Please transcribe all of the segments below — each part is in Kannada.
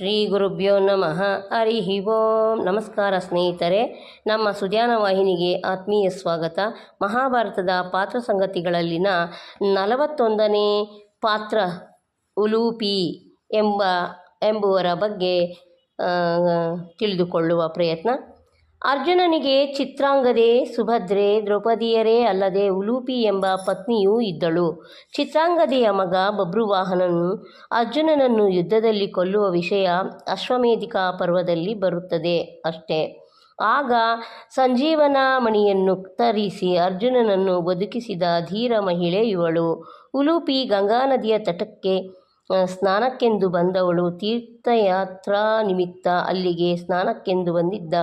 ಶ್ರೀ ಗುರುಭ್ಯೋ ನಮಃ. ಹರಿ ಓಂ. ನಮಸ್ಕಾರ ಸ್ನೇಹಿತರೆ, ನಮ್ಮ ಸುಜಾನ ವಾಹಿನಿಗೆ ಆತ್ಮೀಯ ಸ್ವಾಗತ. ಮಹಾಭಾರತದ ಪಾತ್ರ ಸಂಗತಿಗಳಲ್ಲಿನ ನಲವತ್ತೊಂದನೇ ಪಾತ್ರ ಉಲೂಪಿ ಎಂಬ, ಎಂಬುವರ ಬಗ್ಗೆ ತಿಳಿದುಕೊಳ್ಳುವ ಪ್ರಯತ್ನ ಅರ್ಜುನನಿಗೆ ಚಿತ್ರಾಂಗದೆ ಸುಭದ್ರೆ, ದ್ರೌಪದಿಯರೇ ಅಲ್ಲದೆ ಉಲೂಪಿ ಎಂಬ ಪತ್ನಿಯೂ ಇದ್ದಳು. ಚಿತ್ರಾಂಗದೆಯ ಮಗ ಬಬ್ರುವಾಹನನು ಅರ್ಜುನನನ್ನು ಯುದ್ಧದಲ್ಲಿ ಕೊಲ್ಲುವ ವಿಷಯ ಅಶ್ವಮೇಧಿಕ ಪರ್ವದಲ್ಲಿ ಬರುತ್ತದೆ ಅಷ್ಟೇ. ಆಗ ಸಂಜೀವನ ಮಣಿಯನ್ನು ತರಿಸಿ ಅರ್ಜುನನನ್ನು ಬದುಕಿಸಿದ ಧೀರ ಮಹಿಳೆ ಇವಳು. ಉಲೂಪಿ ಗಂಗಾ ನದಿಯ ತಟಕ್ಕೆ ಸ್ನಾನಕ್ಕೆಂದು ಬಂದವಳು ತೀರ್ಥಯಾತ್ರಾ ನಿಮಿತ್ತ ಅಲ್ಲಿಗೆ ಸ್ನಾನಕ್ಕೆಂದು ಬಂದಿದ್ದ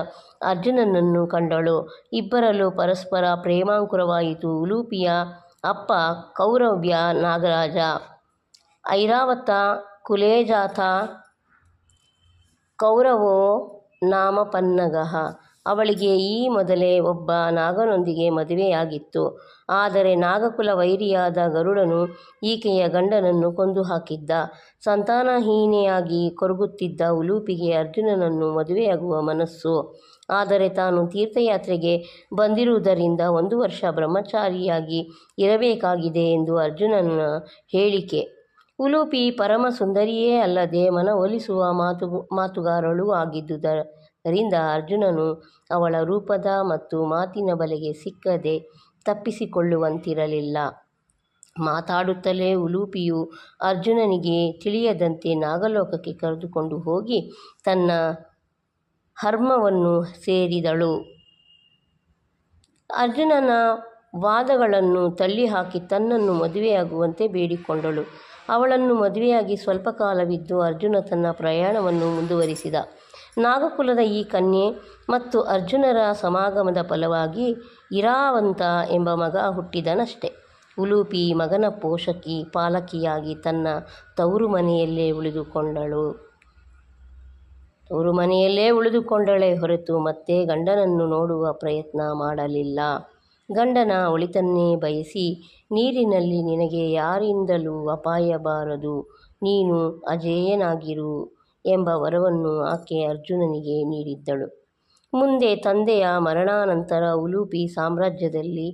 ಅರ್ಜುನನನ್ನು ಕಂಡಳು. ಇಬ್ಬರಲ್ಲೂ ಪರಸ್ಪರ ಪ್ರೇಮಾಂಕುರವಾಯಿತು. ಉಲೂಪಿಯ ಅಪ್ಪ ಕೌರವ್ಯ ನಾಗರಾಜ. ಐರಾವತ ಕುಲೇಜಾತ ಕೌರವೋ ನಾಮಪನ್ನಗಃ ಅವಳಿಗೆ ಈ ಮೊದಲೇ ಒಬ್ಬ ನಾಗನೊಂದಿಗೆ ಮದುವೆಯಾಗಿತ್ತು. ಆದರೆ ನಾಗಕುಲ ವೈರಿಯಾದ ಗರುಡನು ಈಕೆಯ ಗಂಡನನ್ನು ಕೊಂದು ಹಾಕಿದ್ದ ಸಂತಾನಹೀನೆಯಾಗಿ ಕೊರಗುತ್ತಿದ್ದ ಉಲೂಪಿಗೆ ಅರ್ಜುನನನ್ನು ಮದುವೆಯಾಗುವ ಮನಸ್ಸು. ಆದರೆ ತಾನು ತೀರ್ಥಯಾತ್ರೆಗೆ ಬಂದಿರುವುದರಿಂದ ಒಂದು ವರ್ಷ ಬ್ರಹ್ಮಚಾರಿಯಾಗಿ ಇರಬೇಕಾಗಿದೆ ಎಂದು ಅರ್ಜುನನ ಹೇಳಿಕೆ. ಉಲೂಪಿ ಪರಮ ಸುಂದರಿಯೇ ಅಲ್ಲದೆ ಮನವೊಲಿಸುವ ಮಾತು, ಮಾತುಗಾರಳೂ ಆಗಿದ್ದುದರಿಂದ ಅರ್ಜುನನು ಅವಳ ರೂಪದ ಮತ್ತು ಮಾತಿನ ಬಲೆಗೆ ಸಿಕ್ಕದೆ ತಪ್ಪಿಸಿಕೊಳ್ಳುವಂತಿರಲಿಲ್ಲ. ಮಾತಾಡುತ್ತಲೇ ಉಲೂಪಿಯು ಅರ್ಜುನನಿಗೆ ತಿಳಿಯದಂತೆ ನಾಗಲೋಕಕ್ಕೆ ಕರೆದುಕೊಂಡು ಹೋಗಿ ತನ್ನ ಹರ್ಮವನ್ನು ಸೇರಿದಳು. ಅರ್ಜುನನ ವಾದಗಳನ್ನು ತಳ್ಳಿಹಾಕಿ ತನ್ನನ್ನು ಮದುವೆಯಾಗುವಂತೆ ಬೇಡಿಕೊಂಡಳು. ಅವಳನ್ನು ಮದುವೆಯಾಗಿ ಸ್ವಲ್ಪ ಕಾಲವಿದ್ದು ಅರ್ಜುನ ತನ್ನ ಪ್ರಯಾಣವನ್ನು ಮುಂದುವರಿಸಿದ. ನಾಗಕುಲದ ಈ ಕನ್ಯೆ ಮತ್ತು ಅರ್ಜುನರ ಸಮಾಗಮದ ಫಲವಾಗಿ ಇರಾವಂತ ಎಂಬ ಮಗ ಹುಟ್ಟಿದನಷ್ಟೆ. ಉಲೂಪಿ ಮಗನ ಪೋಷಕಿ ಪಾಲಕಿಯಾಗಿ ತನ್ನ ತವರು ಮನೆಯಲ್ಲೇ ಉಳಿದುಕೊಂಡಳು. ತವರು ಮನೆಯಲ್ಲೇ ಉಳಿದುಕೊಂಡಳೆ ಹೊರತು ಮತ್ತೆ ಗಂಡನನ್ನು ನೋಡುವ ಪ್ರಯತ್ನ ಮಾಡಲಿಲ್ಲ. ಗಂಡನ ಒಳಿತನ್ನೇ ಬಯಸಿ, ನೀರಿನಲ್ಲಿ ನಿನಗೆ ಯಾರಿಂದಲೂ ಅಪಾಯ ಬಾರದು ನೀನು ಅಜೇಯನಾಗಿರು. ಎಂಬ ವರವನ್ನು ಆಕೆ ಅರ್ಜುನನಿಗೆ ನೀಡಿದ್ದಳು. ಮುಂದೆ ತಂದೆಯ ಮರಣಾನಂತರ ಉಲೂಪಿ ಸಾಮ್ರಾಜ್ಯದಲ್ಲಿ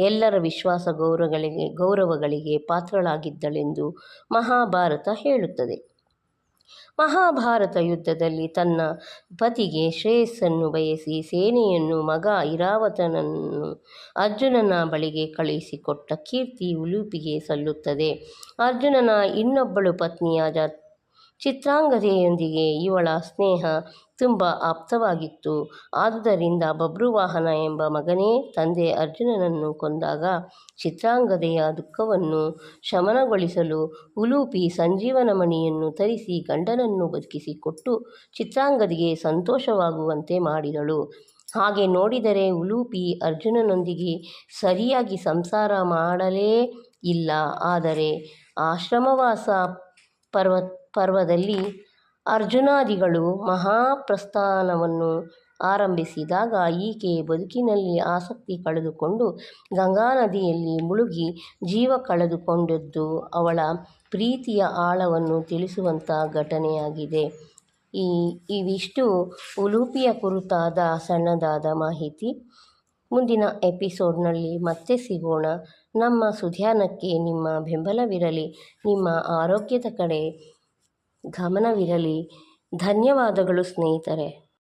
ಎಲ್ಲರ ವಿಶ್ವಾಸ ಗೌರವಗಳಿಗೆ ಗೌರವಗಳಿಗೆ ಪಾತ್ರಳಾಗಿದ್ದಳೆಂದು ಮಹಾಭಾರತ ಹೇಳುತ್ತದೆ. ಮಹಾಭಾರತ ಯುದ್ಧದಲ್ಲಿ ತನ್ನ ಪತಿಗೆ ಶ್ರೇಯಸ್ಸನ್ನು ಬಯಸಿ ಸೇನೆಯನ್ನು ಮಗ ಇರಾವತನನ್ನು ಅರ್ಜುನನ ಬಳಿಗೆ ಕಳುಹಿಸಿಕೊಟ್ಟ ಕೀರ್ತಿ ಉಲೂಪಿಗೆ ಸಲ್ಲುತ್ತದೆ. ಅರ್ಜುನನ ಇನ್ನೊಬ್ಬಳು ಪತ್ನಿಯಾದ ಚಿತ್ರಾಂಗದೆಯೊಂದಿಗೆ ಇವಳ ಸ್ನೇಹ ತುಂಬ ಆಪ್ತವಾಗಿತ್ತು. ಆದುದರಿಂದ ಬಬ್ರುವಾಹನ ಎಂಬ ಮಗನೇ ತಂದೆ ಅರ್ಜುನನನ್ನು ಕೊಂದಾಗ ಚಿತ್ರಾಂಗದೆಯ ದುಃಖವನ್ನು ಶಮನಗೊಳಿಸಲು ಉಲೂಪಿ ಸಂಜೀವನ ಮಣಿಯನ್ನು ತರಿಸಿ ಗಂಡನನ್ನು ಬದುಕಿಸಿಕೊಟ್ಟು ಚಿತ್ರಾಂಗದಿಗೆ ಸಂತೋಷವಾಗುವಂತೆ ಮಾಡಿದಳು. ಹಾಗೆ ನೋಡಿದರೆ ಉಲೂಪಿ ಅರ್ಜುನನೊಂದಿಗೆ ಸರಿಯಾಗಿ ಸಂಸಾರ ಮಾಡಲೇ ಇಲ್ಲ. ಆದರೆ ಆಶ್ರಮವಾಸ ಪರ್ವ, ಪರ್ವದಲ್ಲಿ ಅರ್ಜುನಾದಿಗಳು ಮಹಾಪ್ರಸ್ಥಾನವನ್ನು ಆರಂಭಿಸಿದಾಗ ಈಕೆ ಬದುಕಿನಲ್ಲಿ ಆಸಕ್ತಿ ಕಳೆದುಕೊಂಡು ಗಂಗಾ ನದಿಯಲ್ಲಿ ಮುಳುಗಿ ಜೀವ ಕಳೆದುಕೊಂಡದ್ದು ಅವಳ ಪ್ರೀತಿಯ ಆಳವನ್ನು ತಿಳಿಸುವಂಥ ಘಟನೆಯಾಗಿದೆ. ಈ, ಇವಿಷ್ಟು ಉಲೂಪಿಯ ಕುರಿತಾದ ಸಣ್ಣದಾದ ಮಾಹಿತಿ. ಮುಂದಿನ ಎಪಿಸೋಡ್ನಲ್ಲಿ ಮತ್ತೆ ಸಿಗೋಣ. ನಮ್ಮ ಸುಧ್ಯಾನಕ್ಕೆ ನಿಮ್ಮ ಬೆಂಬಲವಿರಲಿ ನಿಮ್ಮ ಆರೋಗ್ಯದ ಕಡೆ ಗಮನವಿರಲಿ. ಧನ್ಯವಾದಗಳು ಸ್ನೇಹಿತರೆ.